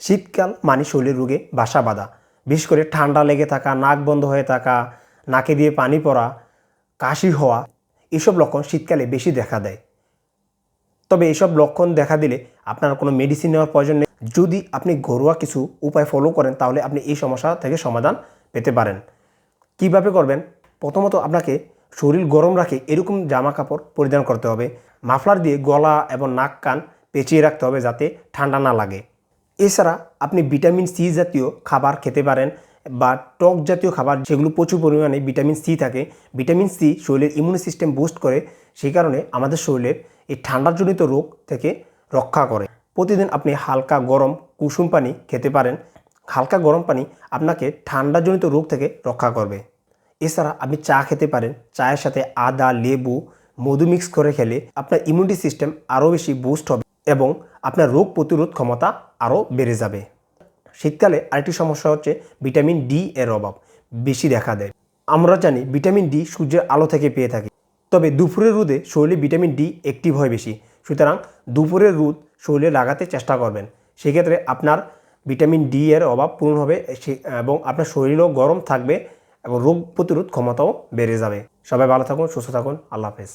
শীতকাল মানে শরীরের রোগে বাসা বাঁধা। বিশেষ করে ঠান্ডা লেগে থাকা, নাক বন্ধ হয়ে থাকা, নাকে দিয়ে পানি পড়া, কাশি হওয়া, এসব লক্ষণ শীতকালে বেশি দেখা দেয়। তবে এসব লক্ষণ দেখা দিলে আপনার কোনো মেডিসিন নেওয়ার প্রয়োজন নেই। যদি আপনি ঘরোয়া কিছু উপায় ফলো করেন, তাহলে আপনি এই সমস্যা থেকে সমাধান পেতে পারেন। কীভাবে করবেন? প্রথমত আপনাকে শরীর গরম রাখে এরকম জামা কাপড় পরিধান করতে হবে। মাফলার দিয়ে গলা এবং নাক কান পেঁচিয়ে রাখতে হবে যাতে ঠান্ডা না লাগে। এছাড়া আপনি ভিটামিন সি জাতীয় খাবার খেতে পারেন বা টক জাতীয় খাবার যেগুলো প্রচুর পরিমাণে ভিটামিন সি থাকে, ভিটামিন সি শরীরের ইমিউনি সিস্টেম বুস্ট করে, সেই কারণে আমাদের শরীরের এই ঠান্ডাজনিত রোগ থেকে রক্ষা করে। প্রতিদিন আপনি হালকা গরম কুসুম পানি খেতে পারেন। হালকা গরম পানি আপনাকে ঠান্ডাজনিত রোগ থেকে রক্ষা করবে। এছাড়া আপনি চা খেতে পারেন। চায়ের সাথে আদা, লেবু, মধু মিক্স করে খেলে আপনার ইমিউনিটি সিস্টেম আরও বেশি বুস্ট হবে। এবং আপনার রোগ প্রতিরোধ ক্ষমতা আরও বেড়ে যাবে। শীতকালে আরেকটি সমস্যা হচ্ছে ভিটামিন ডি এর অভাব, বেশি দেখা দেয়। আমরা জানি ভিটামিন ডি সূর্যের আলো থেকে পেয়ে থাকি, তবে দুপুরের রোদে শরীরে ভিটামিন ডি অ্যাক্টিভ হয় বেশি। সুতরাং দুপুরের রোদ শরীরে লাগাতে চেষ্টা করবেন। সেক্ষেত্রে আপনার ভিটামিন ডি এর অভাব পূরণ হবে এবং আপনার শরীরও গরম থাকবে এবং রোগ প্রতিরোধ ক্ষমতাও বেড়ে যাবে। সবাই ভালো থাকুন, সুস্থ থাকুন, আল্লাহ হাফেজ।